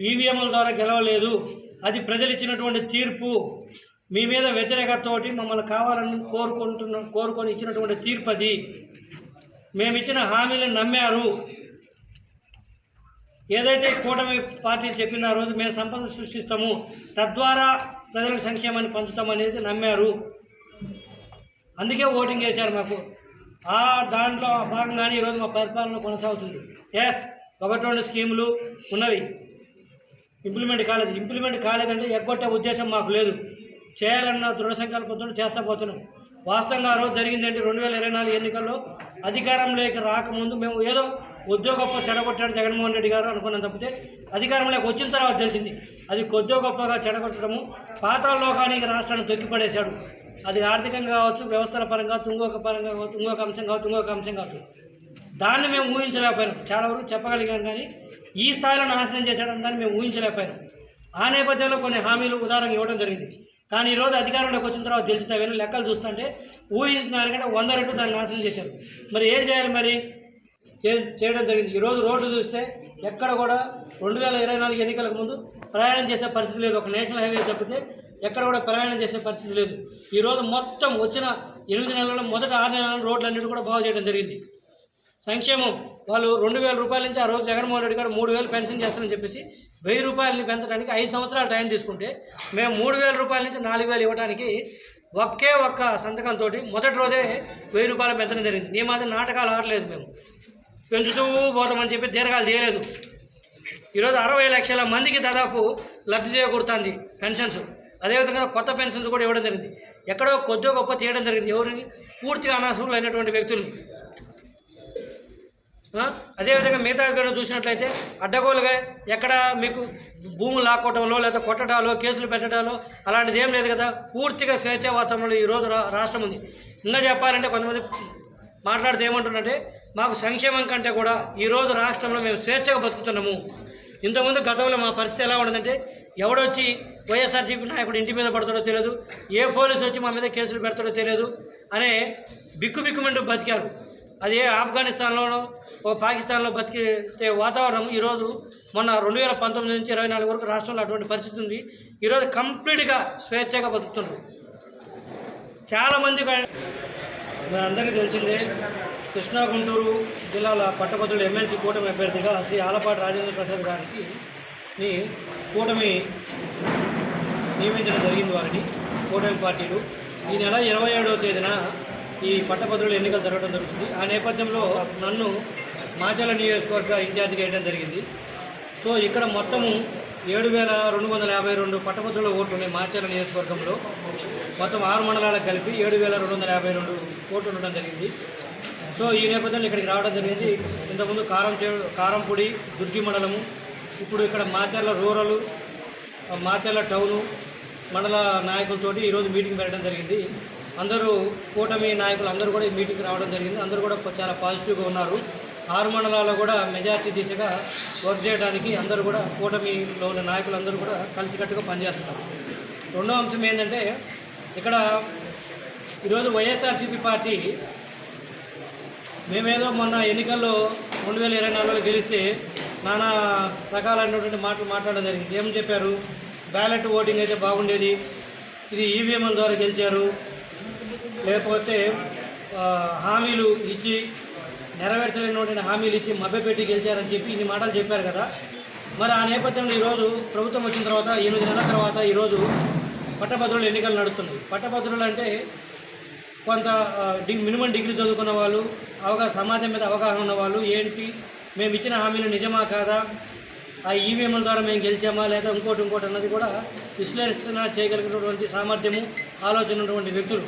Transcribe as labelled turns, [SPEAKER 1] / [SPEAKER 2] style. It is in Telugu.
[SPEAKER 1] ఈవీఎంల ద్వారా గెలవలేదు. అది ప్రజలు ఇచ్చినటువంటి తీర్పు. మీ మీద వ్యతిరేకతోటి మమ్మల్ని కావాలని కోరుకుంటున్న కోరుకొని ఇచ్చినటువంటి తీర్పు అది. మేము ఇచ్చిన హామీలను నమ్మారు. ఏదైతే కూటమి పార్టీలు చెప్పిన రోజు మేము సంపద సృష్టిస్తాము తద్వారా ప్రజల సంక్షేమాన్ని పంచుతామనేది నమ్మారు. అందుకే ఓటింగ్ వేశారు మాకు. ఆ దాంట్లో భాగంగానే ఈరోజు మా పరిపాలన కొనసాగుతుంది. ఎస్ ఒకటి రెండు స్కీములు ఉన్నవి. ఇంప్లిమెంట్ కాలేదు. ఇంప్లిమెంట్ కాలేదంటే ఎగ్గొట్టే ఉద్దేశం మాకు లేదు. చేయాలన్న దృఢ సంకల్పంతో చేస్తా పోతున్నాం వాస్తవంగా ఆ రోజు జరిగిందంటే రెండు వేల ఇరవై నాలుగు ఎన్నికల్లో అధికారంలోకి రాకముందు మేము ఏదో కొద్దో గొప్ప చెడగొట్టాడు జగన్మోహన్ రెడ్డి గారు అనుకున్నాం తప్పితే అధికారంలోకి వచ్చిన తర్వాత తెలిసింది. అది కొద్దో గొప్పగా చెడగొట్టడము పాతాల లోకానికి రాష్ట్రాన్ని తొక్కిపడేశాడు. అది ఆర్థికంగా కావచ్చు వ్యవస్థల పరంగా కావచ్చు ఇంకొక పరంగా కావచ్చు ఇంకొక అంశం కావచ్చు ఇంకొక అంశం కావచ్చు. దాన్ని మేము ఊహించలేకపోయాం చాలా వరకు చెప్పగలిగాం కానీ ఈ స్థాయిలో నాశనం చేశాడని దాన్ని మేము ఊహించలేకపోయాం ఆ నేపథ్యంలో కొన్ని హామీలు ఉదాహరణకు ఇవ్వడం జరిగింది. కానీ ఈరోజు అధికారంలోకి వచ్చిన తర్వాత తెలిసిన అవన్నీ లెక్కలు చూస్తుంటే ఊహించిన దానికంటే వంద రెట్లు దాన్ని నాశనం చేశారు. మరి ఏం చేయాలి మరి? చేయడం జరిగింది? ఈరోజు రోడ్డు చూస్తే ఎక్కడ కూడా రెండు వేల ఇరవై నాలుగు ఎన్నికలకు ముందు ప్రయాణం చేసే పరిస్థితి లేదు. ఒక నేషనల్ హైవే తప్పితే ఎక్కడ కూడా ప్రయాణం చేసే పరిస్థితి లేదు. ఈరోజు మొత్తం వచ్చిన ఎనిమిది నెలల్లో మొదట ఆరు నెలల రోడ్లన్నిటి కూడా బాగు చేయడం జరిగింది. సంక్షేమం. వాళ్ళు రెండు వేల రూపాయల నుంచి ఆ రోజు జగన్మోహన్ రెడ్డి గారు మూడు వేలు పెన్షన్ చేస్తారని చెప్పేసి వెయ్యి రూపాయలని పెంచడానికి ఐదు సంవత్సరాలు టైం తీసుకుంటే మేము మూడు వేల రూపాయల నుంచి నాలుగు వేలు ఇవ్వడానికి ఒకే ఒక్క సంతకంతో మొదటి రోజే వెయ్యి రూపాయలు పెంచడం జరిగింది. నీ మాది నాటకాలు ఆడలేదు మేము. పెంచుతూ పోతామని చెప్పి దీర్ఘాలు చేయలేదు ఈరోజు అరవై లక్షల మందికి దాదాపు లబ్ధి చేకూరుతుంది పెన్షన్స్. అదేవిధంగా కొత్త పెన్షన్స్ కూడా ఇవ్వడం జరిగింది. ఎక్కడో కొద్దిగా గొప్ప తీయడం జరిగింది. ఎవరిని? పూర్తిగా అనర్హులు అయినటువంటి వ్యక్తులు అదేవిధంగా మిగతా కూడా చూసినట్లయితే అడ్డగోలుగా ఎక్కడ మీకు భూములు లాక్కోవటంలో లేదా కొట్టడాలో కేసులు పెట్టడాలో అలాంటిది ఏం లేదు కదా. పూర్తిగా స్వేచ్ఛ వాతావరణంలో ఈరోజు రా రాష్ట్రం ఉంది. ఇంకా చెప్పాలంటే కొంతమంది మాట్లాడితే ఏమంటున్నారంటే మాకు సంక్షేమం కంటే కూడా ఈరోజు రాష్ట్రంలో మేము స్వేచ్ఛగా బతుకుతున్నాము. ఇంతకుముందు గతంలో మా పరిస్థితి ఎలా ఉండదంటే ఎవడొచ్చి వైఎస్ఆర్సీపీ నాయకుడు ఇంటి మీద పడతాడో తెలియదు ఏ పోలీసు వచ్చి మా మీద కేసులు పెడతాడో తెలియదు అనే బిక్కుబిక్కుమంటూ బతికారు. అది ఏ ఆఫ్ఘనిస్తాన్లోనో ఓ పాకిస్తాన్లో బతికే వాతావరణం ఈరోజు మొన్న రెండు వేల పంతొమ్మిది నుంచి ఇరవై నాలుగు వరకు రాష్ట్రంలో అటువంటి పరిస్థితి ఉంది. ఈరోజు కంప్లీట్గా స్వేచ్ఛగా బతుకుతున్నారు. చాలామంది మన అందరికీ తెలిసిందే కృష్ణా గుంటూరు జిల్లాల పట్టభద్రులు ఎమ్మెల్సీ కూటమి అభ్యర్థిగా శ్రీ ఆలపాటి రాజేంద్ర ప్రసాద్ గారికి ని కూటమి నియమించడం జరిగింది వారిని కూటమి పార్టీలు. ఈ నెల ఇరవై ఏడవ తేదీన ఈ పట్టభద్రుల ఎన్నికలు జరగడం జరుగుతుంది. ఆ నేపథ్యంలో నన్ను మాచల నియోజకవర్గ ఇన్ఛార్జిగా వేయడం జరిగింది. సో ఇక్కడ మొత్తము ఏడు వేల రెండు వందల యాభై రెండు పట్టభద్రుల ఓట్లు ఉన్నాయి మాచర్ల నియోజకవర్గంలో. మొత్తం ఆరు మండలాలకు కలిపి ఏడు వేల రెండు వందల యాభై రెండు ఓట్లు ఉండడం జరిగింది. సో ఈ నేపథ్యంలో ఇక్కడికి రావడం జరిగింది. ఇంతకుముందు కారం చే కారంపొడి దుర్గి మండలము ఇప్పుడు ఇక్కడ మాచర్ల రూరల్ మాచర్ల టౌను మండల నాయకులతోటి ఈరోజు మీటింగ్ పెట్టడం జరిగింది. అందరూ కూటమి నాయకులు అందరూ కూడా ఈ మీటింగ్కి రావడం జరిగింది. అందరూ కూడా చాలా పాజిటివ్గా ఉన్నారు. ఆరు మండలాల్లో కూడా మెజార్టీ దిశగా వర్క్ చేయడానికి అందరూ కూడా కూటమిలో ఉన్న నాయకులు అందరూ కూడా కలిసికట్టుగా పనిచేస్తున్నారు. రెండో అంశం ఏంటంటే ఇక్కడ ఈరోజు వైఎస్ఆర్సీపీ పార్టీ మేమేదో మొన్న ఎన్నికల్లో రెండు వేల ఇరవై నాలుగులో గెలిస్తే నానా రకాలైనటువంటి మాటలు మాట్లాడడం జరిగింది. ఏమని చెప్పారు? బ్యాలెట్ ఓటింగ్ అయితే బాగుండేది. ఇది ఈవీఎంల ద్వారా గెలిచారు. లేకపోతే హామీలు ఇచ్చి నెరవేర్చలేనటువంటి హామీలు ఇచ్చి మభ్యపెట్టి గెలిచారని చెప్పి ఇన్ని మాటలు చెప్పారు కదా. మరి ఆ నేపథ్యంలో ఈరోజు ప్రభుత్వం వచ్చిన తర్వాత ఎనిమిది నెలల తర్వాత ఈరోజు పట్టభద్రులు ఎన్నికలు నడుస్తున్నాయి. పట్టభద్రులు అంటే కొంత డి మినిమం డిగ్రీ చదువుకున్న వాళ్ళు అవగా సమాజం మీద అవగాహన ఉన్న వాళ్ళు ఏంటి మేము ఇచ్చిన హామీలు నిజమా కాదా ఆ ఈవీఎంల ద్వారా మేము గెలిచామా లేదా ఇంకోటి ఇంకోటి అన్నది కూడా విశ్లేషణ చేయగలిగినటువంటి సామర్థ్యము ఆలోచన ఉన్నటువంటి వ్యక్తులు.